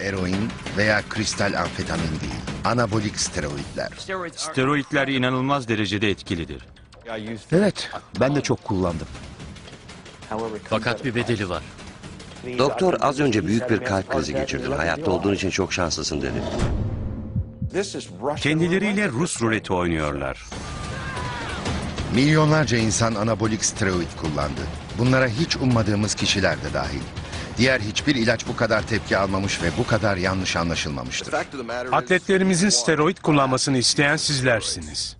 eroin veya kristal amfetamin değil. Anabolik steroidler. Steroidler inanılmaz derecede etkilidir. Evet, ben de çok kullandım. Fakat bir bedeli var. Doktor az önce büyük bir kalp krizi geçirdin. Hayatta olduğun için çok şanslısın dedi. Kendileriyle Rus ruleti oynuyorlar. Milyonlarca insan anabolik steroid kullandı. Bunlara hiç ummadığımız kişiler de dahil. Diğer hiçbir ilaç bu kadar tepki almamış ve bu kadar yanlış anlaşılmamıştır. Atletlerimizin steroid kullanmasını isteyen sizlersiniz.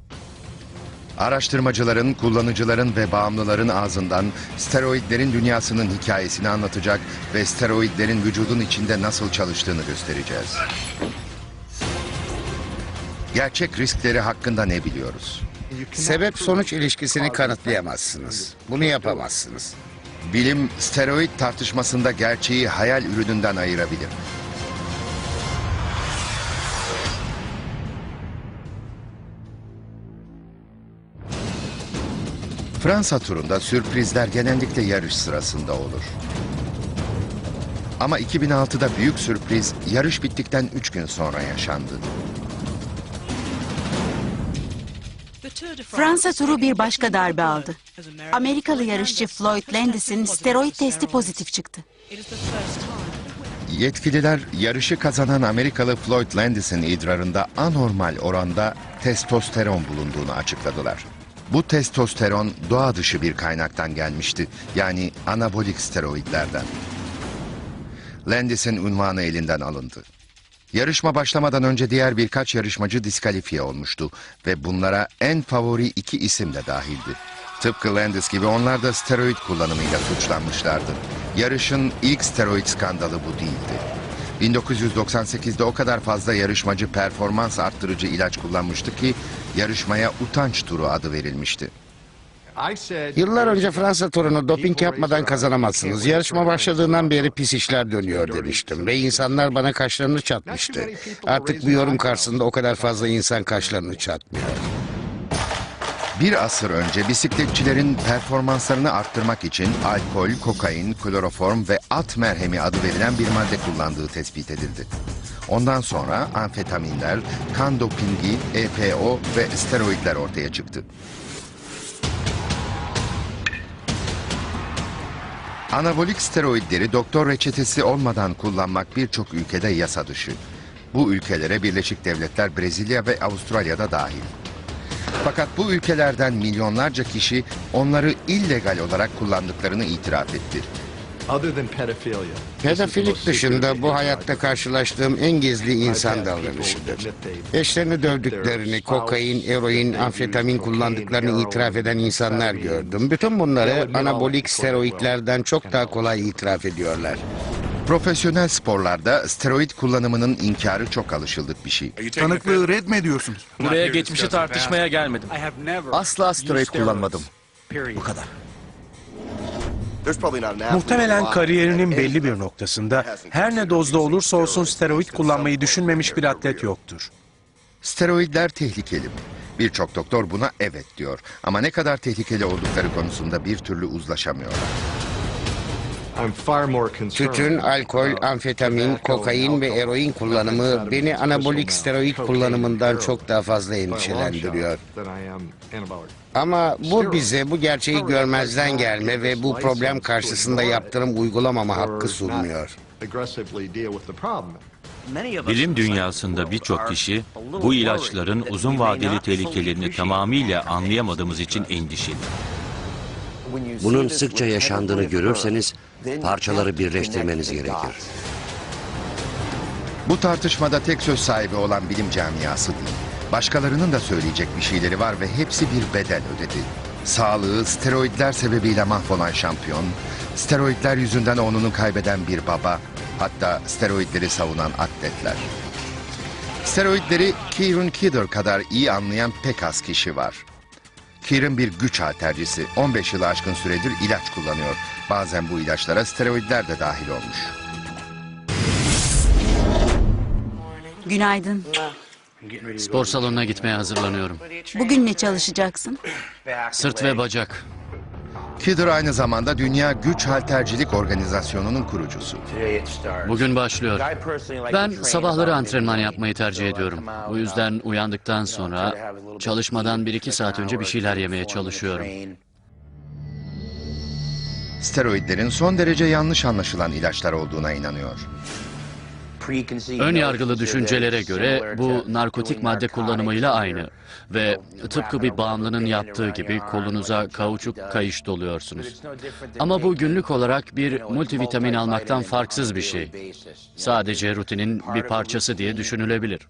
Araştırmacıların, kullanıcıların ve bağımlıların ağzından steroidlerin dünyasının hikayesini anlatacak ve steroidlerin vücudun içinde nasıl çalıştığını göstereceğiz. Gerçek riskleri hakkında ne biliyoruz? Sebep sonuç ilişkisini kanıtlayamazsınız. Bunu yapamazsınız. Bilim steroid tartışmasında gerçeği hayal ürününden ayırabilir. Fransa turunda sürprizler genellikle yarış sırasında olur. Ama 2006'da büyük sürpriz yarış bittikten 3 gün sonra yaşandı. Fransa turu bir başka darbe aldı. Amerikalı yarışçı Floyd Landis'in steroid testi pozitif çıktı. Yetkililer yarışı kazanan Amerikalı Floyd Landis'in idrarında anormal oranda testosteron bulunduğunu açıkladılar. Bu testosteron doğa dışı bir kaynaktan gelmişti. Yani anabolik steroidlerden. Landis'in unvanı elinden alındı. Yarışma başlamadan önce diğer birkaç yarışmacı diskalifiye olmuştu ve bunlara en favori iki isim de dahildi. Tıpkı Landis gibi onlar da steroid kullanımıyla suçlanmışlardı. Yarışın ilk steroid skandalı bu değildi. 1998'de o kadar fazla yarışmacı performans arttırıcı ilaç kullanmıştı ki yarışmaya utanç turu adı verilmişti. Yıllar önce Fransa turunu doping yapmadan kazanamazsınız. Yarışma başladığından beri pis işler dönüyor demiştim. Ve insanlar bana kaşlarını çatmıştı. Artık bu yorum karşısında o kadar fazla insan kaşlarını çatmıyor. Bir asır önce bisikletçilerin performanslarını arttırmak için alkol, kokain, kloroform ve at merhemi adı verilen bir madde kullandığı tespit edildi. Ondan sonra amfetaminler, kan dopingi, EPO ve steroidler ortaya çıktı. Anabolik steroidleri doktor reçetesi olmadan kullanmak birçok ülkede yasa dışı. Bu ülkelere Birleşik Devletler, Brezilya ve Avustralya'da dahil. Fakat bu ülkelerden milyonlarca kişi onları illegal olarak kullandıklarını itiraf etti. Pedofilik dışında bu hayatta karşılaştığım en gizli insan davranışıdır. Eşlerini dövdüklerini, kokain, eroin, amfetamin kullandıklarını itiraf eden insanlar gördüm. Bütün bunları anabolik steroidlerden çok daha kolay itiraf ediyorlar. Profesyonel sporlarda steroid kullanımının inkarı çok alışıldık bir şey. Tanıklığı red mi ediyorsunuz? Buraya geçmişi tartışmaya gelmedim. Asla steroid kullanmadım. Bu kadar. Muhtemelen kariyerinin belli bir noktasında her ne dozda olursa olsun steroid kullanmayı düşünmemiş bir atlet yoktur. Steroidler tehlikeli mi? Birçok doktor buna evet diyor. Ama ne kadar tehlikeli oldukları konusunda bir türlü uzlaşamıyorlar. Tütün, alkol, amfetamin, kokain ve eroin kullanımı beni anabolik steroid kullanımından çok daha fazla endişelendiriyor. Ama bu bize bu gerçeği görmezden gelme ve bu problem karşısında yaptırım uygulamama hakkı sunmuyor. Bilim dünyasında birçok kişi bu ilaçların uzun vadeli tehlikelerini tamamıyla anlayamadığımız için endişeli. Bunun sıkça yaşandığını görürseniz parçaları birleştirmeniz gerekir. Bu tartışmada tek söz sahibi olan bilim camiası değil. Başkalarının da söyleyecek bir şeyleri var ve hepsi bir bedel ödedi. Sağlığı steroidler sebebiyle mahvolan şampiyon, steroidler yüzünden onunu kaybeden bir baba, hatta steroidleri savunan atletler. Steroidleri Kieran Kidder kadar iyi anlayan pek az kişi var. Kieran bir güç haltercisi, 15 yılı aşkın süredir ilaç kullanıyor. Bazen bu ilaçlara steroidler de dahil olmuş. Günaydın. Spor salonuna gitmeye hazırlanıyorum. Bugün ne çalışacaksın? Sırt ve bacak. Kidder aynı zamanda Dünya Güç Haltercilik Organizasyonu'nun kurucusu. Bugün başlıyor. Ben sabahları antrenman yapmayı tercih ediyorum. Bu yüzden uyandıktan sonra çalışmadan bir iki saat önce bir şeyler yemeye çalışıyorum. Steroidlerin son derece yanlış anlaşılan ilaçlar olduğuna inanıyor. Ön yargılı düşüncelere göre bu narkotik madde kullanımıyla aynı. Ve tıpkı bir bağımlının yaptığı gibi kolunuza kauçuk kayış doluyorsunuz. Ama bu günlük olarak bir multivitamin almaktan farksız bir şey. Sadece rutinin bir parçası diye düşünülebilir.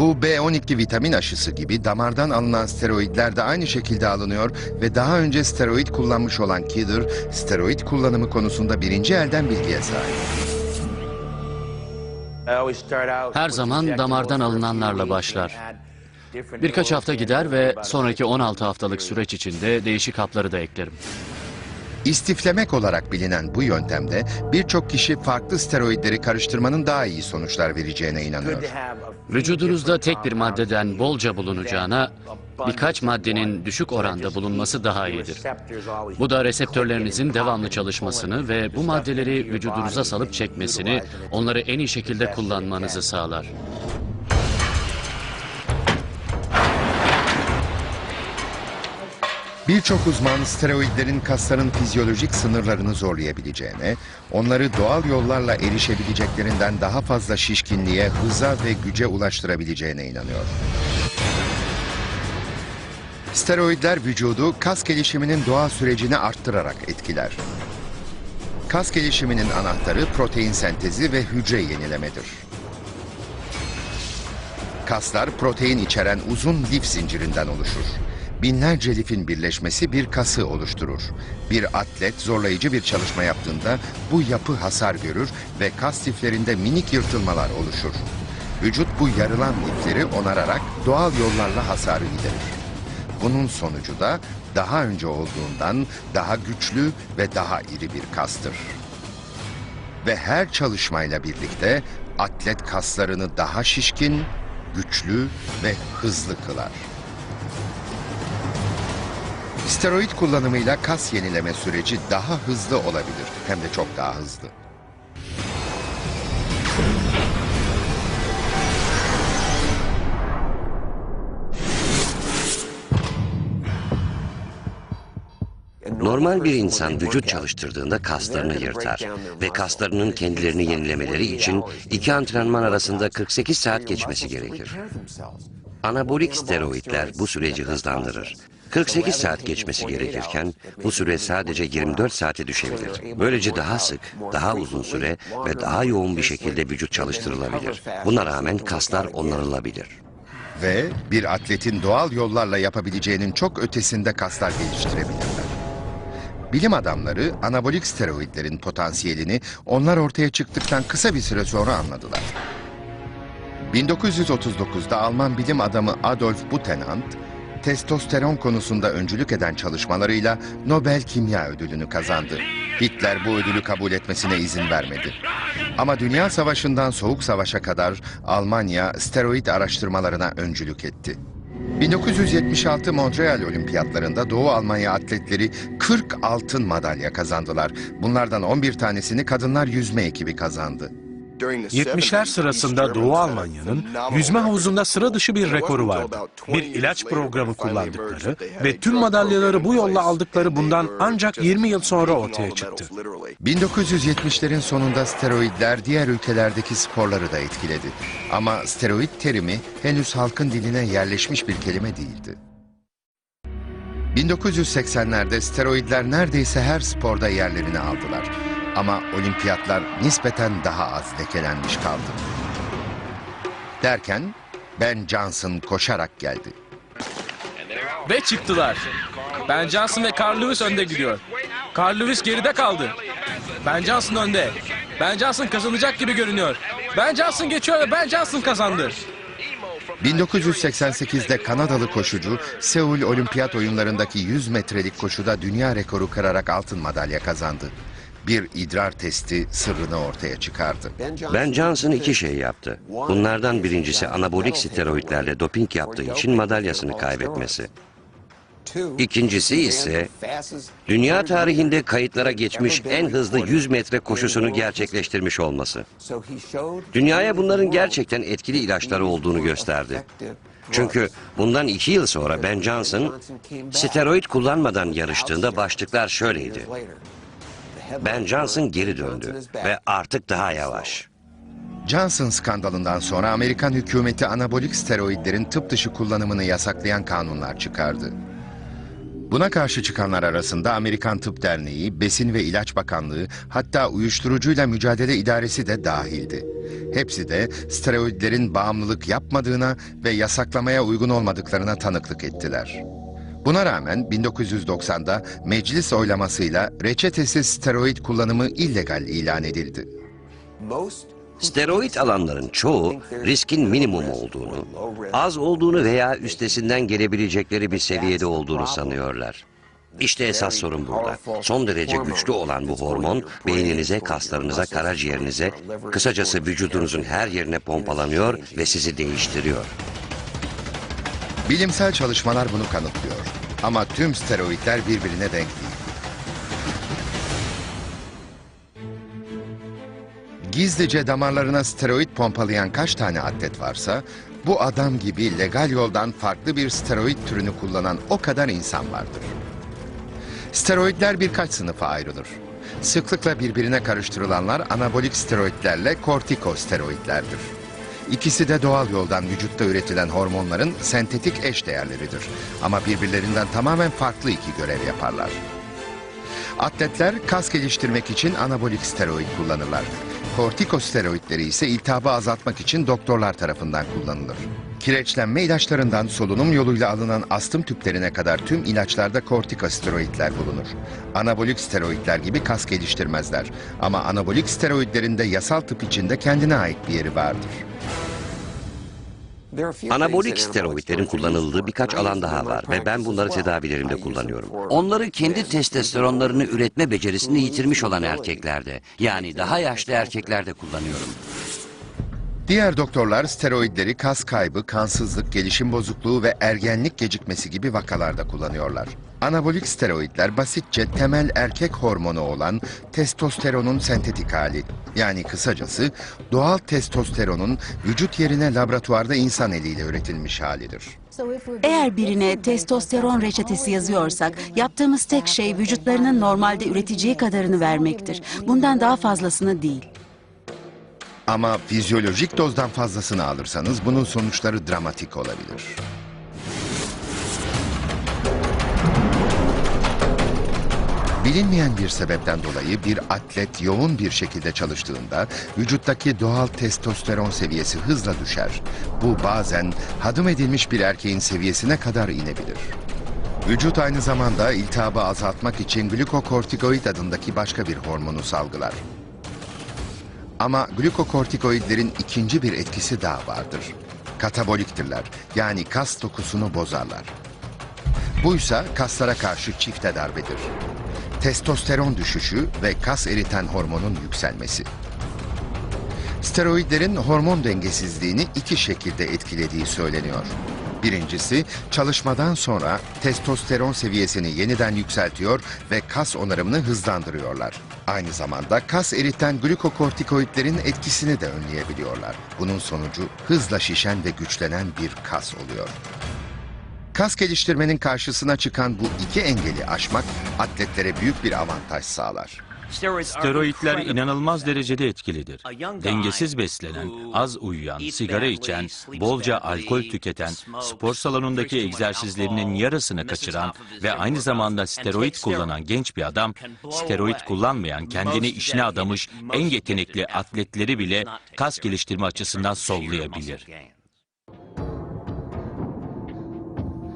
Bu B12 vitamin aşısı gibi damardan alınan steroidler de aynı şekilde alınıyor ve daha önce steroid kullanmış olan Kidder, steroid kullanımı konusunda birinci elden bilgiye sahip. Her zaman damardan alınanlarla başlar. Birkaç hafta gider ve sonraki 16 haftalık süreç içinde değişik hapları da eklerim. İstiflemek olarak bilinen bu yöntemde birçok kişi farklı steroidleri karıştırmanın daha iyi sonuçlar vereceğine inanıyor. Vücudunuzda tek bir maddeden bolca bulunacağına birkaç maddenin düşük oranda bulunması daha iyidir. Bu da reseptörlerinizin devamlı çalışmasını ve bu maddeleri vücudunuza salıp çekmesini, onları en iyi şekilde kullanmanızı sağlar. Birçok uzman steroidlerin kasların fizyolojik sınırlarını zorlayabileceğine, onları doğal yollarla erişebileceklerinden daha fazla şişkinliğe, hıza ve güce ulaştırabileceğine inanıyor. Steroidler vücudu kas gelişiminin doğal sürecini arttırarak etkiler. Kas gelişiminin anahtarı protein sentezi ve hücre yenilemedir. Kaslar protein içeren uzun lif zincirinden oluşur. Binlerce lifin birleşmesi bir kası oluşturur. Bir atlet zorlayıcı bir çalışma yaptığında bu yapı hasar görür ve kas liflerinde minik yırtılmalar oluşur. Vücut bu yarılan lifleri onararak doğal yollarla hasarı giderir. Bunun sonucu da daha önce olduğundan daha güçlü ve daha iri bir kastır. Ve her çalışmayla birlikte atlet kaslarını daha şişkin, güçlü ve hızlı kılar. Steroid kullanımıyla kas yenileme süreci daha hızlı olabilir. Hem de çok daha hızlı. Normal bir insan vücut çalıştırdığında kaslarını yırtar ve kaslarının kendilerini yenilemeleri için iki antrenman arasında 48 saat geçmesi gerekir. Anabolik steroidler bu süreci hızlandırır. 48 saat geçmesi gerekirken bu süre sadece 24 saate düşebilir. Böylece daha sık, daha uzun süre ve daha yoğun bir şekilde vücut çalıştırılabilir. Buna rağmen kaslar onarılabilir. Ve bir atletin doğal yollarla yapabileceğinin çok ötesinde kaslar geliştirebilirler. Bilim adamları anabolik steroidlerin potansiyelini onlar ortaya çıktıktan kısa bir süre sonra anladılar. 1939'da Alman bilim adamı Adolf Butenandt, testosteron konusunda öncülük eden çalışmalarıyla Nobel Kimya Ödülünü kazandı. Hitler bu ödülü kabul etmesine izin vermedi. Ama Dünya Savaşı'ndan Soğuk Savaş'a kadar Almanya steroid araştırmalarına öncülük etti. 1976 Montreal Olimpiyatlarında Doğu Almanya atletleri 40 altın madalya kazandılar. Bunlardan 11 tanesini kadınlar yüzme ekibi kazandı. 70'ler sırasında Doğu Almanya'nın yüzme havuzunda sıra dışı bir rekoru vardı. Bir ilaç programı kullandıkları ve tüm madalyaları bu yolla aldıkları bundan ancak 20 yıl sonra ortaya çıktı. 1970'lerin sonunda steroidler diğer ülkelerdeki sporları da etkiledi. Ama steroid terimi henüz halkın diline yerleşmiş bir kelime değildi. 1980'lerde steroidler neredeyse her sporda yerlerini aldılar. Ama olimpiyatlar nispeten daha az lekelenmiş kaldı. Derken Ben Johnson koşarak geldi. Ve çıktılar. Ben Johnson ve Carl Lewis önde gidiyor. Carl Lewis geride kaldı. Ben Johnson önde. Ben Johnson kazanacak gibi görünüyor. Ben Johnson geçiyor ve Ben Johnson kazandı. 1988'de Kanadalı koşucu Seul Olimpiyat oyunlarındaki 100 metrelik koşuda dünya rekoru kırarak altın madalya kazandı. Bir idrar testi sırrını ortaya çıkardı. Ben Johnson iki şey yaptı. Bunlardan birincisi anabolik steroidlerle doping yaptığı için madalyasını kaybetmesi. İkincisi ise dünya tarihinde kayıtlara geçmiş en hızlı 100 metre koşusunu gerçekleştirmiş olması. Dünyaya bunların gerçekten etkili ilaçları olduğunu gösterdi. Çünkü bundan iki yıl sonra Ben Johnson steroid kullanmadan yarıştığında başlıklar şöyleydi. Ben Johnson geri döndü ve artık daha yavaş. Johnson skandalından sonra Amerikan hükümeti anabolik steroidlerin tıp dışı kullanımını yasaklayan kanunlar çıkardı. Buna karşı çıkanlar arasında Amerikan Tıp Derneği, Besin ve İlaç Bakanlığı, hatta Uyuşturucuyla Mücadele İdaresi de dahildi. Hepsi de steroidlerin bağımlılık yapmadığına ve yasaklamaya uygun olmadıklarına tanıklık ettiler. Buna rağmen 1990'da meclis oylamasıyla reçetesiz steroid kullanımı illegal ilan edildi. Steroid alanların çoğu riskin minimum olduğunu, az olduğunu veya üstesinden gelebilecekleri bir seviyede olduğunu sanıyorlar. İşte esas sorun burada. Son derece güçlü olan bu hormon beyninize, kaslarınıza, karaciğerinize, kısacası vücudunuzun her yerine pompalanıyor ve sizi değiştiriyor. Bilimsel çalışmalar bunu kanıtlıyor. Ama tüm steroidler birbirine denk değil. Gizlice damarlarına steroid pompalayan kaç tane atlet varsa, bu adam gibi legal yoldan farklı bir steroid türünü kullanan o kadar insan vardır. Steroidler birkaç sınıfa ayrılır. Sıklıkla birbirine karıştırılanlar anabolik steroidlerle kortikosteroidlerdir. İkisi de doğal yoldan vücutta üretilen hormonların sentetik eş değerleridir. Ama birbirlerinden tamamen farklı iki görev yaparlar. Atletler kas geliştirmek için anabolik steroid kullanırlar. Kortikosteroidleri ise iltihabı azaltmak için doktorlar tarafından kullanılır. Kireçlenme ilaçlarından solunum yoluyla alınan astım tüplerine kadar tüm ilaçlarda kortikosteroidler bulunur. Anabolik steroidler gibi kas geliştirmezler. Ama anabolik steroidlerin de yasal tıp içinde kendine ait bir yeri vardır. Anabolik steroidlerin kullanıldığı birkaç alan daha var ve ben bunları tedavilerimde kullanıyorum. Onları kendi testosteronlarını üretme becerisini yitirmiş olan erkeklerde, yani daha yaşlı erkeklerde kullanıyorum. Diğer doktorlar steroidleri kas kaybı, kansızlık, gelişim bozukluğu ve ergenlik gecikmesi gibi vakalarda kullanıyorlar. Anabolik steroidler basitçe temel erkek hormonu olan testosteronun sentetik hali. Yani kısacası doğal testosteronun vücut yerine laboratuvarda insan eliyle üretilmiş halidir. Eğer birine testosteron reçetesi yazıyorsak, yaptığımız tek şey vücutlarının normalde üreteceği kadarını vermektir. Bundan daha fazlasını değil. Ama fizyolojik dozdan fazlasını alırsanız bunun sonuçları dramatik olabilir. Bilinmeyen bir sebepten dolayı bir atlet yoğun bir şekilde çalıştığında vücuttaki doğal testosteron seviyesi hızla düşer. Bu bazen hadım edilmiş bir erkeğin seviyesine kadar inebilir. Vücut aynı zamanda iltihabı azaltmak için glukokortikoid adındaki başka bir hormonu salgılar. Ama glukokortikoidlerin ikinci bir etkisi daha vardır. Kataboliktirler. Yani kas dokusunu bozarlar. Buysa kaslara karşı çifte darbedir. Testosteron düşüşü ve kas eriten hormonun yükselmesi. Steroidlerin hormon dengesizliğini iki şekilde etkilediği söyleniyor. Birincisi çalışmadan sonra testosteron seviyesini yeniden yükseltiyor ve kas onarımını hızlandırıyorlar. Aynı zamanda kas eriten glukokortikoidlerin etkisini de önleyebiliyorlar. Bunun sonucu hızla şişen ve güçlenen bir kas oluyor. Kas geliştirmenin karşısına çıkan bu iki engeli aşmak atletlere büyük bir avantaj sağlar. Steroidler inanılmaz derecede etkilidir. Dengesiz beslenen, az uyuyan, sigara içen, bolca alkol tüketen, spor salonundaki egzersizlerinin yarısını kaçıran ve aynı zamanda steroid kullanan genç bir adam, steroid kullanmayan, kendini işine adamış en yetenekli atletleri bile kas geliştirme açısından sollayabilir.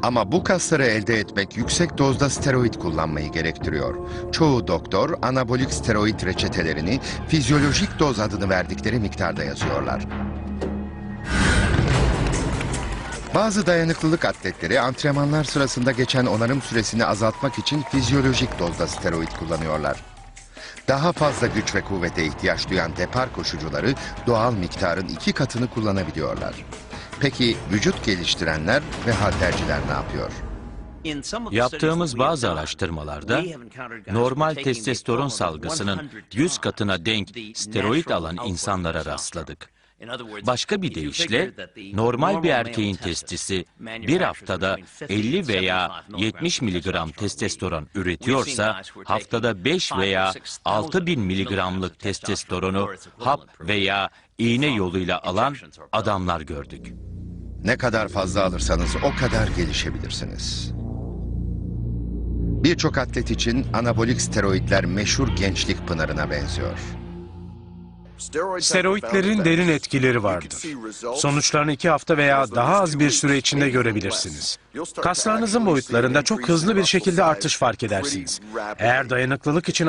Ama bu kasları elde etmek yüksek dozda steroid kullanmayı gerektiriyor. Çoğu doktor anabolik steroid reçetelerini fizyolojik doz adını verdikleri miktarda yazıyorlar. Bazı dayanıklılık atletleri antrenmanlar sırasında geçen onarım süresini azaltmak için fizyolojik dozda steroid kullanıyorlar. Daha fazla güç ve kuvvete ihtiyaç duyan depar koşucuları doğal miktarın iki katını kullanabiliyorlar. Peki vücut geliştirenler ve halterciler ne yapıyor? Yaptığımız bazı araştırmalarda normal testosteron salgısının 100 katına denk steroid alan insanlara rastladık. Başka bir deyişle normal bir erkeğin testisi bir haftada 50 veya 70 miligram testosteron üretiyorsa haftada 5 veya 6 bin miligramlık testosteronu hap veya iğne yoluyla alan adamlar gördük. Ne kadar fazla alırsanız o kadar gelişebilirsiniz. Birçok atlet için anabolik steroidler meşhur gençlik pınarına benziyor. Steroidlerin derin etkileri vardır. Sonuçlarını iki hafta veya daha az bir süre içinde görebilirsiniz. Kaslarınızın boyutlarında çok hızlı bir şekilde artış fark edersiniz. Eğer dayanıklılık için